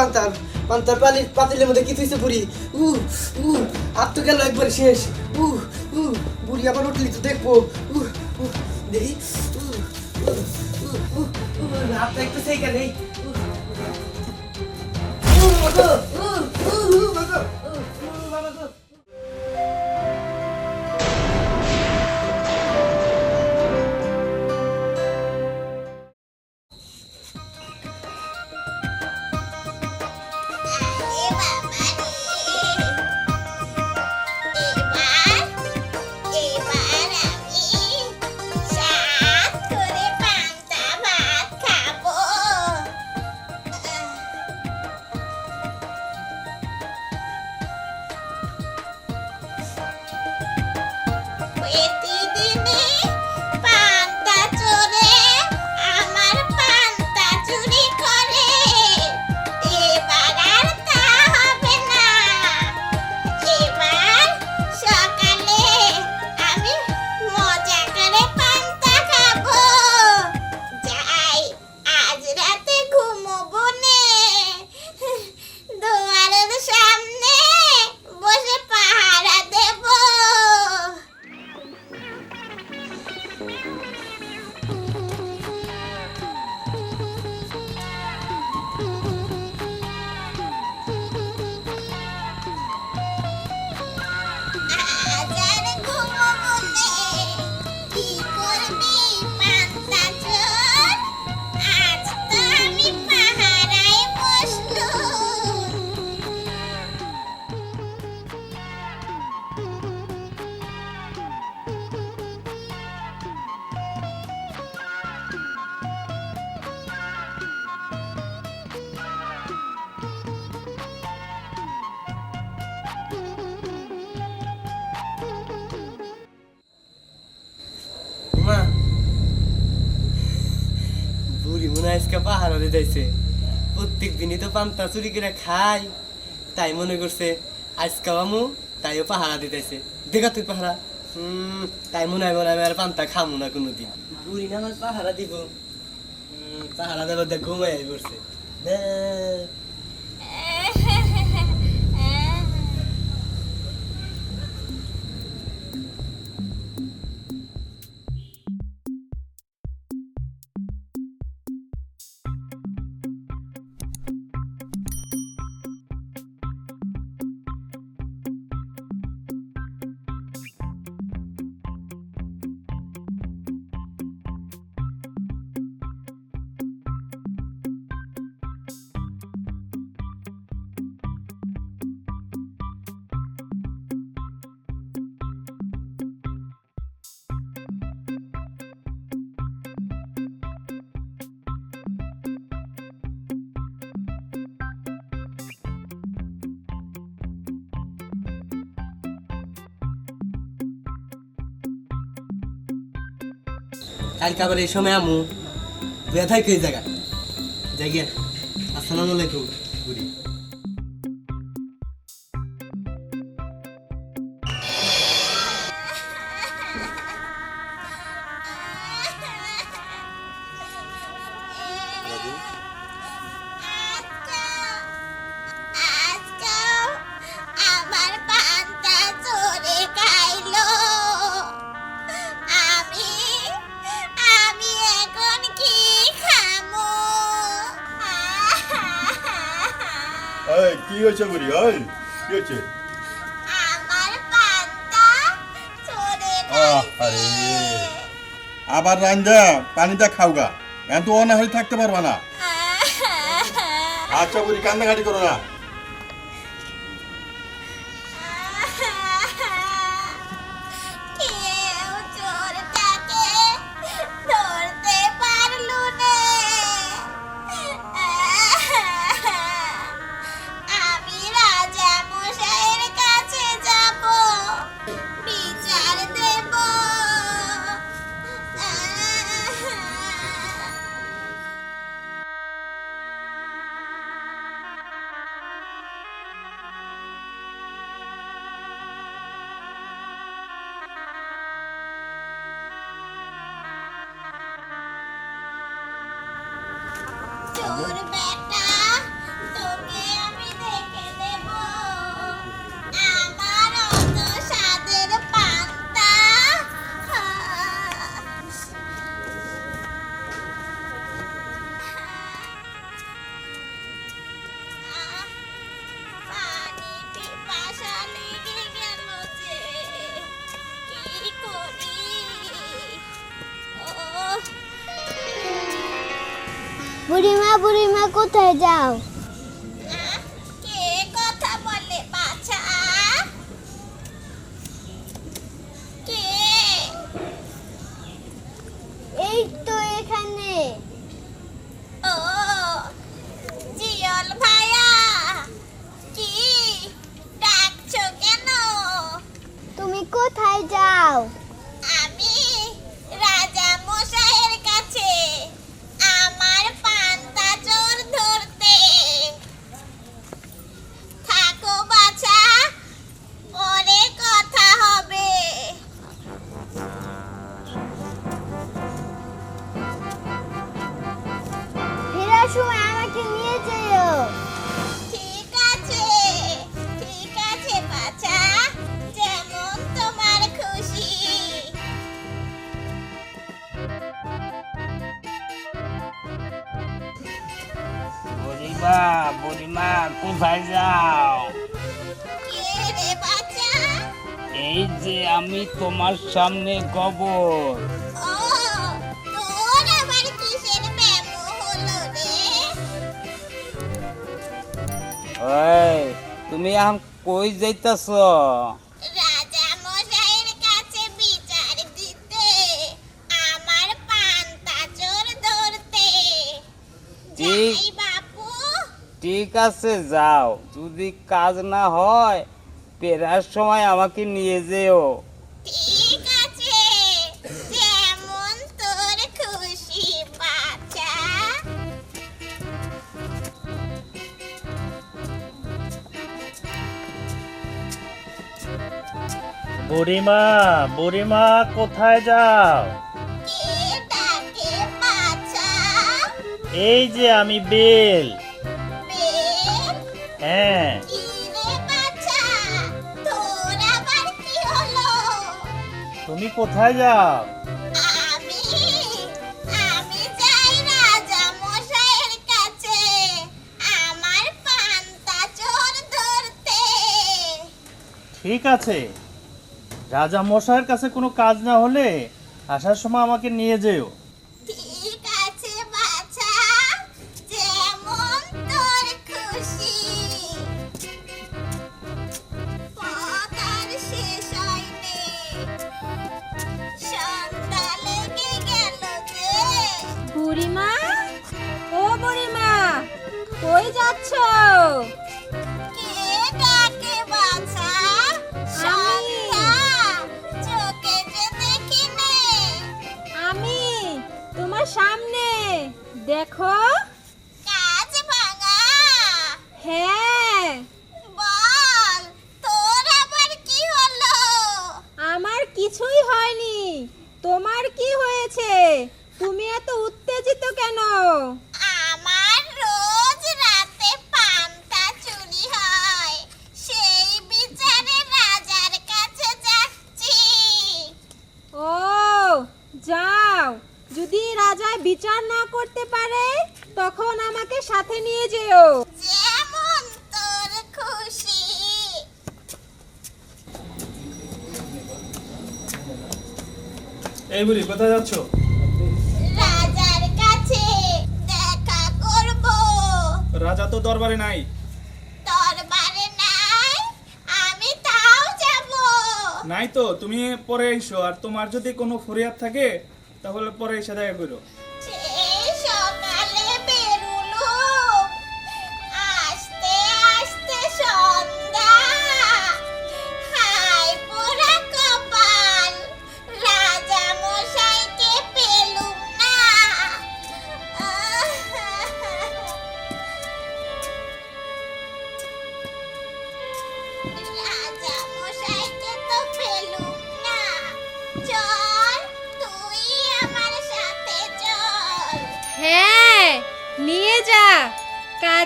Panther panther পালি পাতিলের মধ্যে কি থইছে বুড়ি উ উ আর তো গেল একবার শেষ উ উ বুড়ি আবার উঠলি তো দেখব উ উ দেখি হাতটা একটু সেইখানে উ মনে আজকে পাহাড় দিতেছে প্রত্যেক দিনই তো পান্তা চুরি করে খাই। তাই মনে করছে, আজকে আমু তাইও পাহারা দিতেছে দেখা তুই পাহারা। হুম, তাই মনে হয় মনে আর পান্তা খামু না কোনো দিন বুড়ি না আমার পাহারা দিব। পাহারা দেবার ঘুমাই পড়ছে কালকে আবার এই সময় আমু। ব্যথায় কে জায়গা জায়গা আসসালামু আলাইকুম হয়েছে বলি ওই কি হয়েছে আরে। আবার রান্দা পানিটা খাওগা। এত অনাহারি থাকতে পারবা না। আচ্ছা বলি কান্নাকাটি করো না। বুড়িমা বুড়িমা কোথায় যাও? কে কথা বলে বাছা? কে? এই তো এখানে। ও জিয়ল ভাইয়া কি ডাকছো কেন? তুমি কোথায় যাও? বুড়িমা বুড়িমা কোথায় যাও? এই যে আমি তোমার সামনে গোবর তুমি এখন কই যাইতাছ? রাজা মশাইয়ের কাছে বিচার দিতে আমার পান্তা চোর ধরতে। ঠিক ঠিক আছে যাও। যদি কাজ না হয় ফেরার সময় আমাকে নিয়ে যেও। ঠিক আছে। যেমন তোর খুশি বাচ্চা বুড়িমা বুড়িমা কোথায় যাও? এই যে আমি বেল। হ্যাঁ। তুমি কোথায় যাও? ঠিক আছে। রাজা মশাইয়ের কাছে কোনো কাজ না হলে আসার সময় আমাকে নিয়ে যেও। তোমার কি হয়েছে? তুমি এত উত্তেজিত কেন আমার রোজ রাতে পান্তা চুরি হয় সেই বিচারে রাজার কাছে যাচ্ছি ও যাও যদি রাজা বিচার না করতে পারে তখন আমাকে সাথে নিয়ে যেও যেমন তোর খুশি এই বুড়ি কোথায় যাচ্ছ? রাজার কাছে দেখা করব। রাজা তো দরবারে নাই। দরবারে নাই আমি তাও যাব। নাই তো তুমি পরে এসো আর তোমার যদি কোনো ফরিয়াদ থাকে তাহলে পরে এসে দেখা করো।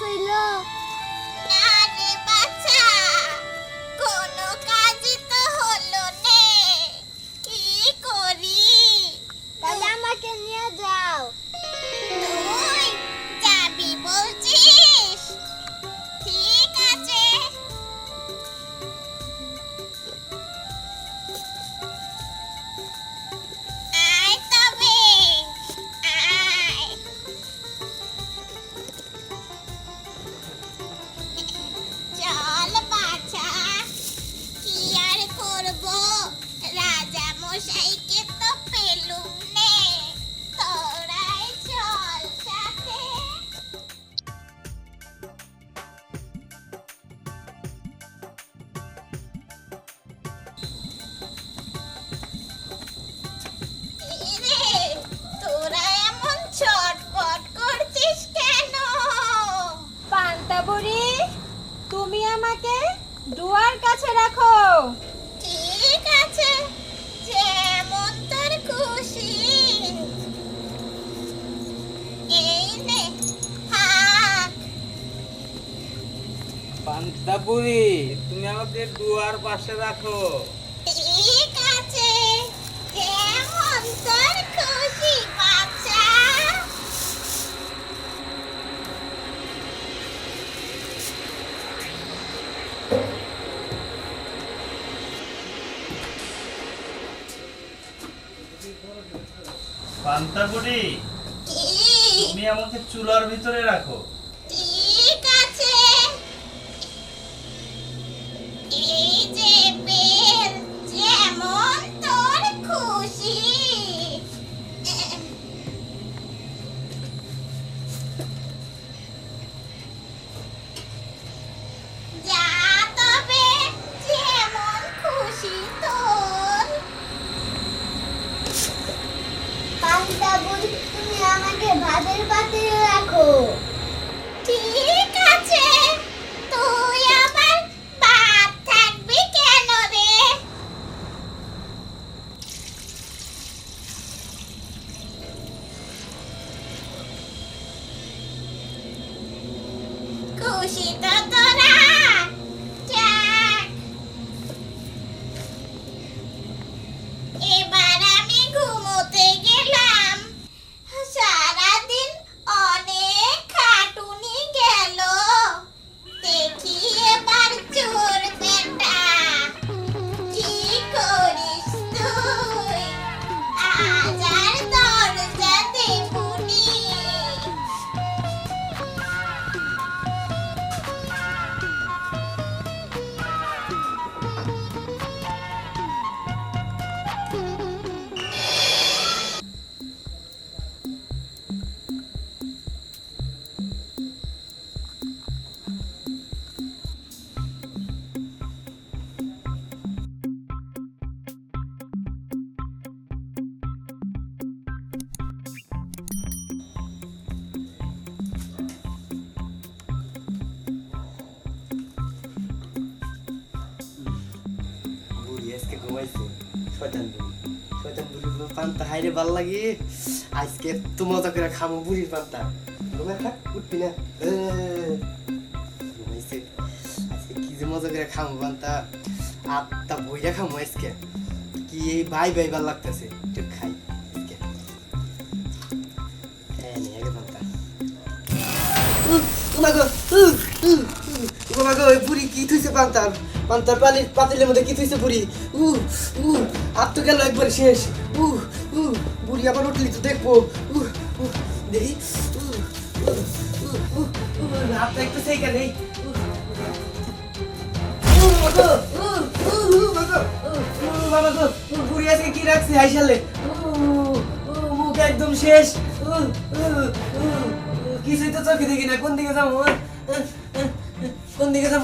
水了 বুড়ি তুমি আমাকে দুয়ার পাশে রাখো। ঠিক আছে পান্তা বুড়ি তুমি আমাকে চুলার ভিতরে রাখো। ঘুমাইছে শয়তান বুড়ি শয়তান বুড়ির পান্তা হাইরে ভালো লাগে আজকে এত মজা করে খামো বুড়ির পান্তা ঘুমে থাক উঠবি না ঘুমাইছে আজকে কি যে মজা করে খামো পান্তা আত্মা বইটা খামো আজকে কি এই ভাই ভাই ভালো লাগতেছে একটু খাই তোমাকে তোমাকে ওই বুড়ি কি থুইছে পান্তা পান্তার পালির পাতিলের মধ্যে কি থুইছে বুড়ি উ উ আর তো গেল একবার শেষ উ উ বুড়ি আবার উঠলি তো দেখব উ উ দেখি গেলেই বুড়ি আজকে কি একদম শেষ কিছুই তো চোখে দেখি না কোন দিকে যাব কোন দিকে যাব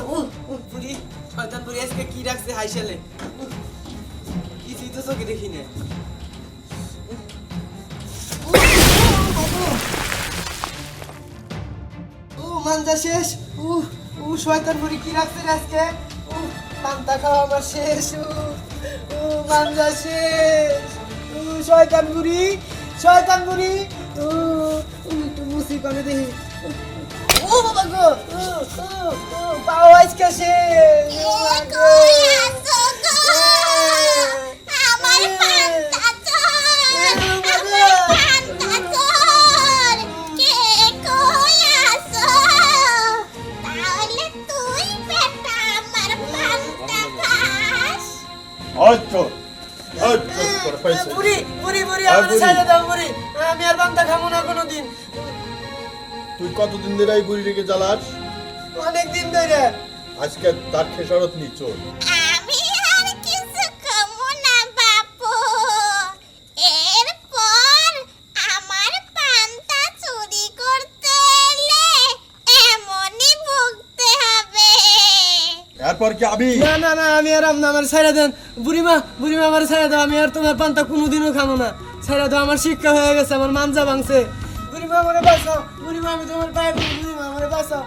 বুড়ি শয়তান বুড়ি আজকে কি রাখছে তো চোখে দেখি না ও শেষ শয়তান বুড়ি কি রাখছে আজকে পান্তা খাওয়া আমার শেষ শেষ শয়তান বুড়ি শয়তান বুড়ি একটু মুসি করে দেখি ও বাবা গো উ উ উ পাও আজকে শেষ কতদিন ধরে এই বুড়ি রেখে জ্বালাস। অনেক দিন ধরে। আজকে তার খেসারত নি চল। আমি আর কিছু খাব না বাপু। এরপর আমার পান্তা চুরি করতে এলে এমনই ভুগতে হবে। এরপর কি আমি? না না না আমি আর আমার ছেড়ে দেন। বুড়িমা বুড়িমা আমার ছেড়ে দাও আমি আর তোমার পান্তা কোনোদিনও খাব না। ছেড়ে দাও আমার শিক্ষা হয়ে গেছে আমার মানজা ভাঙছে। বুড়িমা আমার বাঁচাও বুড়িমা তোমার পায়ে বুড়িমা আমার বাঁচাও